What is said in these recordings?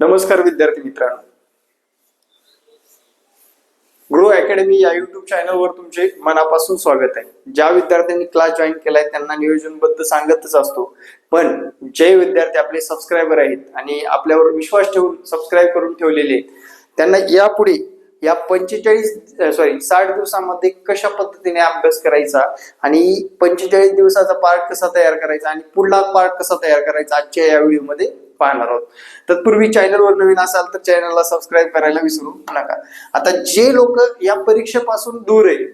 नमस्कार विद्यार्थी मित्रांनो. ग्रो अकॅडमी या युट्यूब चॅनलवर तुमचे मनापासून स्वागत आहे. ज्या विद्यार्थ्यांनी क्लास जॉईन केलाय त्यांना नियोजनबद्ध सांगतच असतो. पण जे विद्यार्थी आपले सबस्क्रायबर आहेत आणि आपल्यावर विश्वास ठेवून सबस्क्राईब करून ठेवलेले आहेत त्यांना यापुढे या पंचेचाळीस सॉरी साठ दिवसामध्ये कशा पद्धतीने अभ्यास करायचा आणि पंचेचाळीस दिवसाचा पार्ट कसा तयार करायचा आणि पुढला पार्ट कसा तयार करायचा आजच्या या व्हिडिओमध्ये पाहणार आहोत. तत्पूर्वी चॅनलवर नवीन असाल तर चॅनलला सबस्क्राईब करायला विसरू नका. आता जे लोक या परीक्षेपासून दूर आहे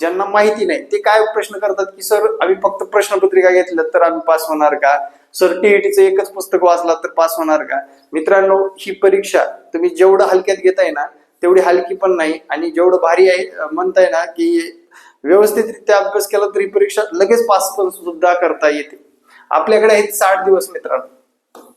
ज्यांना माहिती नाही ते काय प्रश्न करतात की सर आम्ही फक्त प्रश्नपत्रिका घेतलं तर आम्ही पास होणार का? सर टीईटीचं एकच पुस्तक वाचला तर पास होणार का? मित्रांनो ही परीक्षा तुम्ही जेवढं हलक्यात घेताय ना तेवढी हलकी पण नाही. आणि जेवढं भारी आहे म्हणताय ना की व्यवस्थितरित्या अभ्यास केला तरी परीक्षा लगेच पास पण सुद्धा करता येते. आपल्याकडे आहेत साठ दिवस मित्रांनो.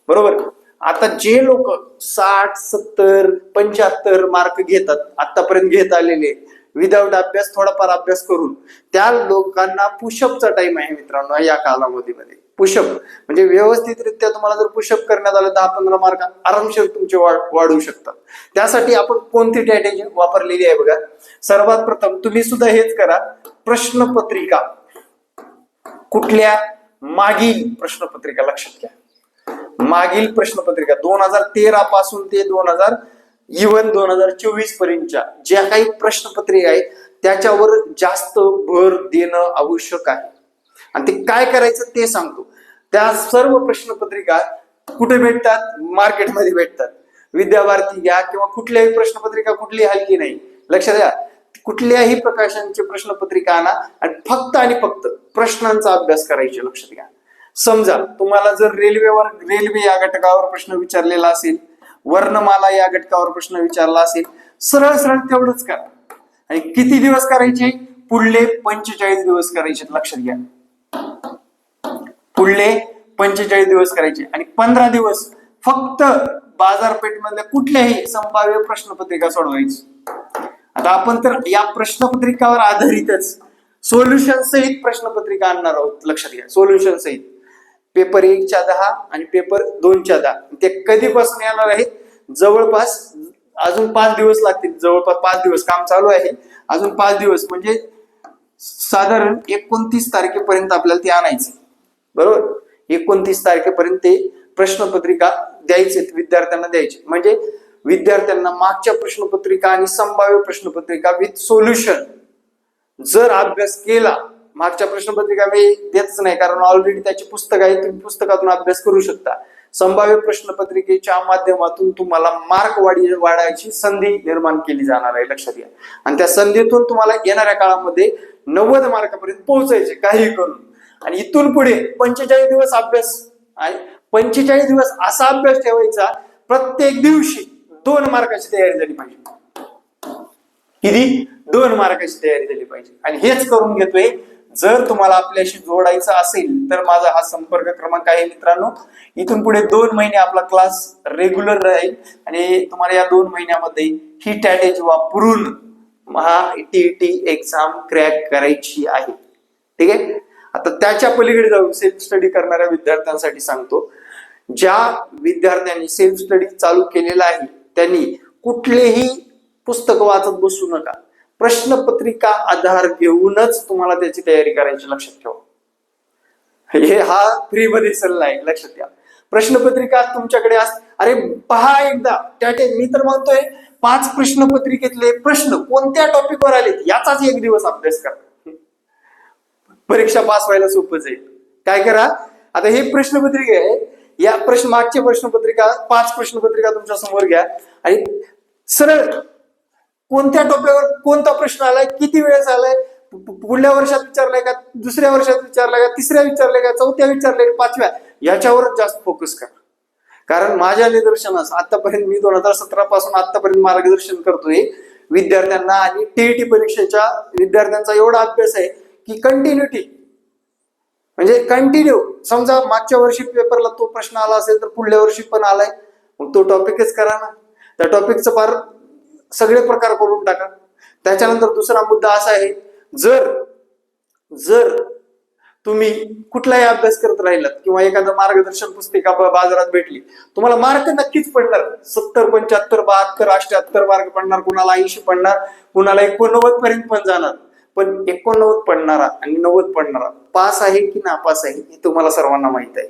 बरोबर आता जे लोक साठ सत्तर पंच्याहत्तर मार्क घेतात आतापर्यंत घेत आलेले विदाऊट अभ्यास थोडाफार अभ्यास करून त्या लोकांना पुशअपचा टाइम आहे मित्रांनो या कालावधीमध्ये. पुशअप म्हणजे व्यवस्थितरित्या तुम्हाला जर पुशअप करण्यात आलं दहा पंधरा मार्क आरामशीर तुमचे वाढ वाढवू शकतात. त्यासाठी आपण कोणती स्ट्रॅटेजी वापरलेली आहे बघा? सर्वात प्रथम तुम्ही सुद्धा हेच करा प्रश्नपत्रिका. कुठल्या मागील प्रश्नपत्रिका लक्षात घ्या. मागील प्रश्नपत्रिका दोन हजार तेरा पासून ते दोन हजार इवन दोन हजार चोवीस पर्यंतच्या ज्या काही प्रश्नपत्रिका आहेत त्याच्यावर जास्त भर देणं आवश्यक आहे. आणि ते काय करायचं ते सांगतो. त्या सर्व प्रश्नपत्रिका कुठे भेटतात? मार्केटमध्ये भेटतात. विद्याभारती घ्या किंवा कुठल्याही प्रश्नपत्रिका कुठली हलकी नाही. लक्षात घ्या. कुठल्याही प्रकाशनची प्रश्नपत्रिका आणा आणि फक्त आणि फक्त प्रश्नांचा अभ्यास करायचे लक्षात घ्या. समजा तुम्हाला जर रेल्वेवर रेल्वे या घटकावर प्रश्न विचारलेला असेल वर्णमाला या घटकावर प्रश्न विचारला असेल सरळ सरळ तेवढंच करा. आणि किती दिवस करायचे? पुढले पंचेचाळीस दिवस करायचे लक्षात घ्या. पुढले पंचेचाळीस दिवस करायचे आणि पंधरा दिवस फक्त बाजारपेठ मधल्या कुठल्याही संभाव्य प्रश्नपत्रिका सोडवायची. आता आपण तर या प्रश्नपत्रिकावर आधारितच सोल्युशन सहित प्रश्नपत्रिका आणणार आहोत लक्षात घ्या. सोल्युशन सहित. पेपर एकच्या दहा आणि पेपर दोनच्या दहा. ते कधीपासून येणार आहेत? जवळपास अजून पाच दिवस लागतील. जवळपास पाच दिवस काम चालू आहे. अजून पाच दिवस. म्हणजे साधारण एकोणतीस तारखेपर्यंत आपल्याला ते आणायचे. बरोबर? एकोणतीस तारखेपर्यंत ते प्रश्नपत्रिका द्यायचे विद्यार्थ्यांना द्यायचे. म्हणजे विद्यार्थ्यांना मागच्या प्रश्नपत्रिका आणि संभाव्य प्रश्नपत्रिका विथ सोल्युशन जर अभ्यास केला मागच्या प्रश्नपत्रिका मी देतच नाही कारण ऑलरेडी त्याची पुस्तक आहे तुम्ही पुस्तकातून अभ्यास करू शकता. संभाव्य प्रश्नपत्रिकेच्या माध्यमातून तुम्हाला मार्क वाढी वाढायची संधी निर्माण केली जाणार आहे लक्षात घ्या. आणि त्या संधीतून तुम्हाला येणाऱ्या काळामध्ये नव्वद मार्कापर्यंत पोहोचायचे काही करून. आणि इथून पुढे पंचेचाळीस दिवस अभ्यास आणि पंचेचाळीस दिवस असा अभ्यास ठेवायचा प्रत्येक दिवशी दोन मार्काची तयारी झाली पाहिजे. किती? दोन मार्काची तयारी झाली पाहिजे. आणि हेच करून घेतोय जर तुम्हाला आपल्याशी जोडायचं असेल तर माझा हा संपर्क क्रमांक आहे मित्रांनो. इथून पुढे दोन महिने आपला क्लास रेग्युलर राहील आणि तुम्हाला या दोन महिन्यामध्ये ही स्ट्रॅटेजी वापरून हा टी एक्झाम क्रॅक करायची आहे. ठीक आहे? आता त्याच्या पलीकडे जाऊन सेल्फ स्टडी करणाऱ्या विद्यार्थ्यांसाठी सांगतो. ज्या विद्यार्थ्यांनी सेल्फ स्टडी चालू केलेला आहे त्यांनी कुठलेही पुस्तक वाचत बसू नका. प्रश्नपत्रिका आधार घेऊनच तुम्हाला त्याची तयारी करायची लक्षात ठेवा. हे हा फ्रीमध्ये सल्ला आहे लक्षात घ्या प्रश्नपत्रिका तुमच्याकडे अस अरे पहा एकदा त्या मी तर म्हणतोय पाच प्रश्नपत्रिकेतले प्रश्न कोणत्या टॉपिकवर आलेत याचाच एक दिवस अभ्यास करा. परीक्षा पास व्हायला सोपं जाईल. काय करा आता हे प्रश्नपत्रिका आहे या प्रश्न मागच्या प्रश्नपत्रिका पाच प्रश्नपत्रिका तुमच्यासमोर घ्या आणि सरळ कोणत्या टोप्यावर कोणता प्रश्न आलाय किती वेळेस आलाय पुढल्या वर्षात विचारलाय का दुसऱ्या वर्षात विचारलाय का तिसऱ्या विचारलाय का चौथ्या विचारलाय का पाचव्या याच्यावरच जास्त फोकस करा. कारण माझ्या निदर्शनास आतापर्यंत मी दोन हजार सतरा पासून आतापर्यंत मार्गदर्शन करतोय विद्यार्थ्यांना आणि टीईटी परीक्षेच्या विद्यार्थ्यांचा एवढा अभ्यास आहे की कंटिन्युटी म्हणजे कंटिन्यू समजा मागच्या वर्षी पेपरला तो प्रश्न आला असेल तर पुढल्या वर्षी पण आलाय. मग तो टॉपिकच करा ना. त्या टॉपिकचं फार सगळे प्रकार करून टाका. त्याच्यानंतर दुसरा मुद्दा असा आहे जर जर तुम्ही कुठलाही अभ्यास करत राहिलात किंवा एखादं मार्गदर्शन पुस्तिका बाजारात भेटली तुम्हाला मार्क नक्कीच पडणार. सत्तर पंच्याहत्तर बहात्तर अष्ट्याहत्तर मार्क पडणार कुणाला ऐंशी पडणार कुणाला एकोणनव्वद पर्यंत पण जाणार. पण एकोणनव्वद पडणारा आणि नव्वद पडणारा पास आहे की नापास आहे हे तुम्हाला सर्वांना माहीत आहे.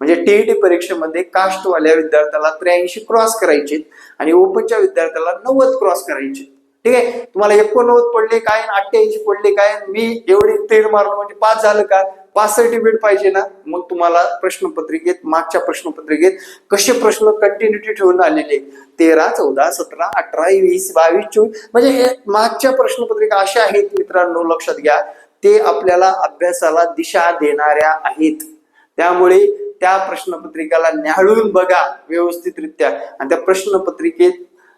म्हणजे टीईटी परीक्षेमध्ये कास्टवाल्या विद्यार्थ्याला त्र्याऐंशी क्रॉस करायचे आणि ओपनच्या विद्यार्थ्याला नव्वद क्रॉस करायचे ठीक आहे? तुम्हाला एकोणनव्वद पडले काय अठ्ठ्याऐंशी पडले काय? मी एवढी तीर मारलो म्हणजे पास झालं का? पाच सर्टिफिकेट पाहिजे ना? मग तुम्हाला प्रश्नपत्रिकेत मागच्या प्रश्नपत्रिकेत कसे प्रश्न कंटिन्युटी ठेवून आलेले? तेरा चौदा सतरा अठरा वीस बावीस चोवीस. म्हणजे हे मागच्या प्रश्नपत्रिका अशा आहेत मित्रांनो लक्षात घ्या. ते आपल्याला अभ्यासाला दिशा देणाऱ्या आहेत. त्यामुळे त्या प्रश्नपत्रिकाला न्याहाळून बघा व्यवस्थितरित्या. आणि त्या प्रश्नपत्रिकेत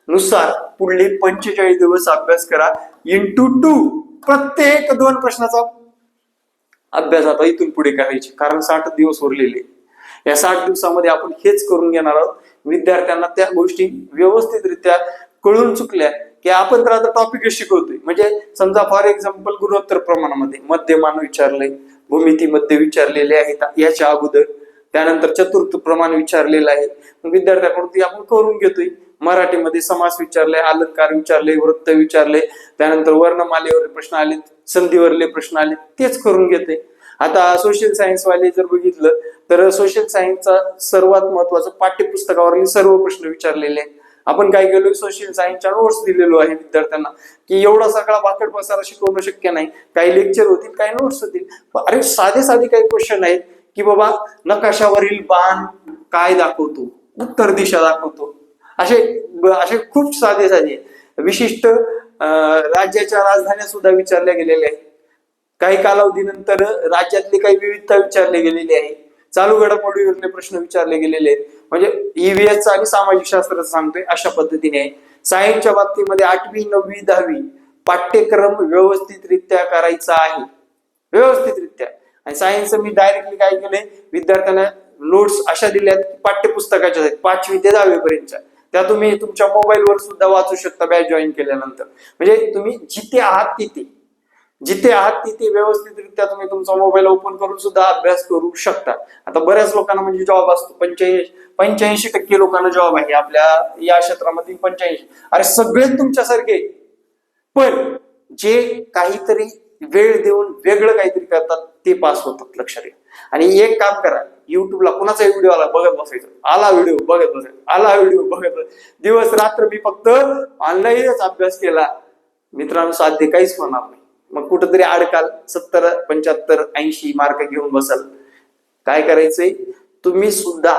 नुसार पुढले पंचेचाळीस दिवस अभ्यास करा. इंटू टू प्रत्येक दोन प्रश्नाचा अभ्यास आता इथून पुढे करायचे. कारण साठ दिवस उरलेले. या साठ दिवसामध्ये आपण हेच करून घेणार आहोत. विद्यार्थ्यांना त्या गोष्टी व्यवस्थितरित्या कळून चुकल्या की आपण तर आता टॉपिकच शिकवतोय. म्हणजे समजा फॉर एक्झाम्पल गुणोत्तर प्रमाणामध्ये मध्यमान विचारलंय. भूमितीमध्ये विचारलेले आहेत. याच्या अगोदर त्यानंतर चतुर्थ प्रमाण विचारलेलं आहे. विद्यार्थ्याकडून ती आपण करून घेतोय. मराठीमध्ये समास विचारले अलंकार विचारले वृत्त विचारले त्यानंतर वर्णमालेवर प्रश्न आले संधीवरले प्रश्न आले तेच करून घेते आता सोशल सायन्स वाले जर बघितलं तर सोशल सायन्सचा सर्वात महत्वाचं पाठ्यपुस्तकावरील सर्व प्रश्न विचारलेले आहेत. आपण काय केलोय? सोशल सायन्सच्या नोट्स दिलेलो आहे विद्यार्थ्यांना. की एवढा सगळा बाकड पसारा शिकवणं शक्य नाही. काही लेक्चर होतील काही नोट्स होतील. अरे साधे साधे काही क्वेश्चन आहेत. की बाबा नकाशावरील बाण काय दाखवतो? उत्तर दिशा दाखवतो. असे असे खूप साधे साधे. विशिष्ट राज्याच्या राजधान्या सुद्धा विचारल्या गेलेल्या आहेत. काही कालावधीनंतर राज्यातले काही विविधता विचारले गेलेली आहे. चालू घडामोडीवरले प्रश्न विचारले गेलेले आहेत. म्हणजे ईव्हीएस आणि सामाजिक शास्त्राचं सांगतोय अशा पद्धतीने आहे. सायन्सच्या बाबतीमध्ये आठवी नववी दहावी पाठ्यक्रम व्यवस्थितरित्या करायचा आहे. व्यवस्थितरित्या. आणि सायन्स मी डायरेक्टली काय केलंय विद्यार्थ्यांना नोट्स अशा दिल्यात पाठ्यपुस्तकाच्या आहेत पाचवी ते दहावी पर्यंतच्या. त्या तुम्ही तुमच्या मोबाईलवर सुद्धा वाचू शकता बॅच जॉईन केल्यानंतर. म्हणजे तुम्ही जिथे आहात तिथे. जिथे आहात तिथे व्यवस्थितरित्या तुम्ही तुमचा मोबाईल ओपन करून सुद्धा अभ्यास करू शकता. आता बऱ्याच लोकांना म्हणजे जॉब असतो पंच्याऐंशी पंच्याऐंशी टक्के लोकांना जॉब आहे. आपल्या या क्षेत्रामध्ये पंच्याऐंशी. अरे सगळेच तुमच्यासारखे पण जे काहीतरी वेळ देऊन वेगळं काहीतरी करतात ते पास होतात लक्षात घ्या. आणि एक काम करा युट्यूबला कुणाचा व्हिडिओ आला बघत बसायचं. आला व्हिडिओ बघत बसायचं. आला व्हिडिओ बघत दिवस रात्र मी फक्त ऑनलाईनच अभ्यास केला. मित्रांनो साध्य काहीच होणार नाही. मग कुठंतरी अडकाल सत्तर पंच्याहत्तर ऐंशी मार्क घेऊन बसाल. काय करायचंय? तुम्ही सुद्धा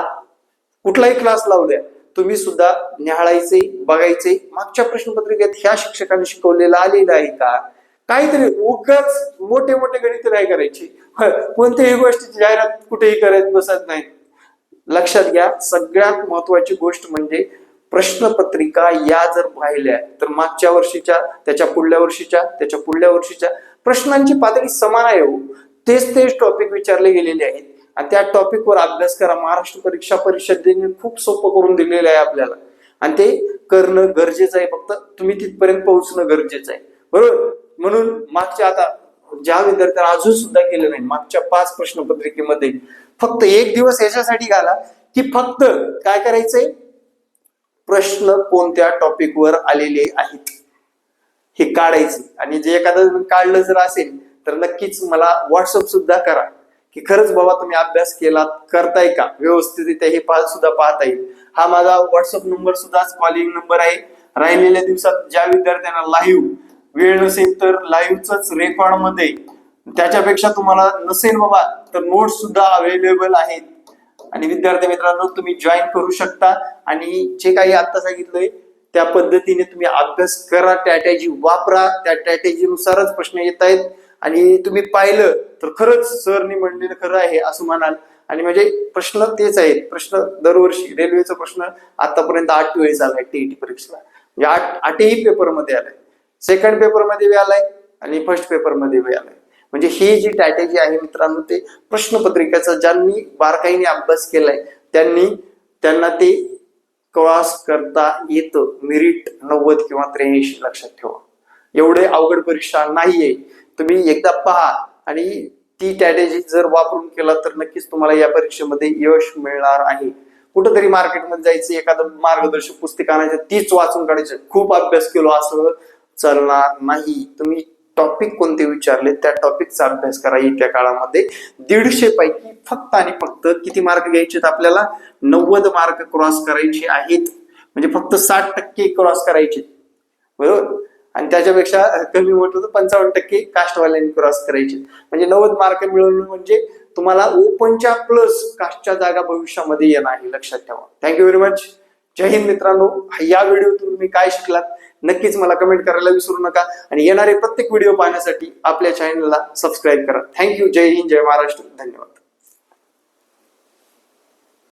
कुठलाही क्लास लावल्या तुम्ही सुद्धा न्याहाळायचे बघायचे मागच्या प्रश्नपत्रिकेत ह्या शिक्षकांनी शिकवलेलं आलेलं आहे का? काहीतरी उगाच मोठे मोठे गणित नाही करायची. कोणत्याही गोष्टीची जाहिरात कुठेही करत बसत नाही. लक्षात घ्या सगळ्यात महत्वाची गोष्ट म्हणजे प्रश्नपत्रिका या जर पाहिल्या तर मागच्या वर्षीच्या त्याच्या पुढल्या वर्षीच्या त्याच्या पुढल्या वर्षीच्या प्रश्नांची पातळी समान आहे हो. तेच तेच टॉपिक विचारले गेलेले आहेत. आणि त्या टॉपिकवर अभ्यास करा. महाराष्ट्र परीक्षा परिषदेने खूप सोपं करून दिलेलं आहे आपल्याला. आणि ते करणं गरजेचं आहे. फक्त तुम्ही तिथपर्यंत पोहोचणं गरजेचं आहे. बरोबर? म्हणून मागच्या आता ज्या विद्यार्थ्यांना अजून सुद्धा केलं नाही. मागच्या पाच प्रश्नपत्रिकेमध्ये फक्त एक दिवस याच्यासाठी घाला की फक्त काय करायचंय? प्रश्न कोणत्या टॉपिकवर आलेले आहेत? हे काढायचे. आणि जे एखादं काढलं जर असेल तर नक्कीच मला व्हॉट्सअप सुद्धा करा. की खरंच बाबा तुम्ही अभ्यास केला करताय का? व्यवस्थितरित्या हे पाहत सुद्धा पाहता येईल. हा माझा व्हॉट्सअप नंबर सुद्धा कॉलिंग नंबर आहे. राहिलेल्या दिवसात ज्या विद्यार्थ्यांना लाईव्ह वेळ नसेल तर लाईव्हच रेकॉर्डमध्ये. त्याच्यापेक्षा तुम्हाला नसेल बाबा तर नोट्स सुद्धा अवेलेबल आहेत. आणि विद्यार्थी मित्रांनो तुम्ही जॉईन करू शकता. आणि जे काही आता सांगितलंय त्या पद्धतीने तुम्ही अभ्यास करा स्ट्रॅटेजी वापरा. त्या स्ट्रॅटेजीनुसारच प्रश्न येत आहेत. आणि तुम्ही पाहिलं तर खरंच सरनी म्हणलेलं खरं आहे असं म्हणाल. आणि म्हणजे प्रश्न तेच आहेत. प्रश्न दरवर्षी रेल्वेचा प्रश्न आतापर्यंत आठ वेळेस आलाय टीईटी परीक्षेला. म्हणजे आठ आठही पेपरमध्ये आलाय. सेकंड पेपरमध्ये वेळ आलाय आणि फर्स्ट पेपरमध्ये वेळ आलाय. म्हणजे ही जी स्ट्रॅटेजी आहे मित्रांनो ते प्रश्नपत्रिकेचा ज्यांनी बारकाईने अभ्यास केलाय त्यांनी त्यांना ते क्रॉस करता येतं. मिरिट नव्वद किंवा त्र्याऐंशी लक्षात ठेवा. एवढे अवघड परीक्षा नाहीये. तुम्ही एकदा पहा आणि ती स्ट्रॅटेजी जर वापरून केला तर नक्कीच तुम्हाला या परीक्षेमध्ये यश मिळणार आहे. कुठंतरी मार्केटमध्ये जायचं एखादं मार्गदर्शक पुस्तक आणायचं तीच वाचून काढायचं. खूप अभ्यास केलो असं चालणार नाही. तुम्ही टॉपिक कोणते विचारले त्या टॉपिकचा अभ्यास करा येत्या काळामध्ये. दीडशे पैकी फक्त आणि फक्त किती मार्क घ्यायचे आपल्याला? नव्वद मार्क क्रॉस करायचे आहेत. म्हणजे फक्त साठ टक्के क्रॉस करायचे. बरोबर? आणि त्याच्यापेक्षा कमी म्हटलं तर पंचावन्न टक्के कास्टवाल्यांनी क्रॉस करायचे. म्हणजे नव्वद मार्क मिळवणं म्हणजे तुम्हाला ओपनच्या प्लस कास्टच्या जागा भविष्यामध्ये येणार आहे लक्षात ठेवा. Thank you very much Jai Hind मित्रांनो. या व्हिडिओतून तुम्ही काय शिकलात? नक्कीच मला कमेंट करायला विसरू नका. आणि येणारे प्रत्येक व्हिडिओ पाहण्यासाठी आपल्या चॅनलला सबस्क्राईब करा. Thank you Jai Hind Jai Maharashtra. धन्यवाद.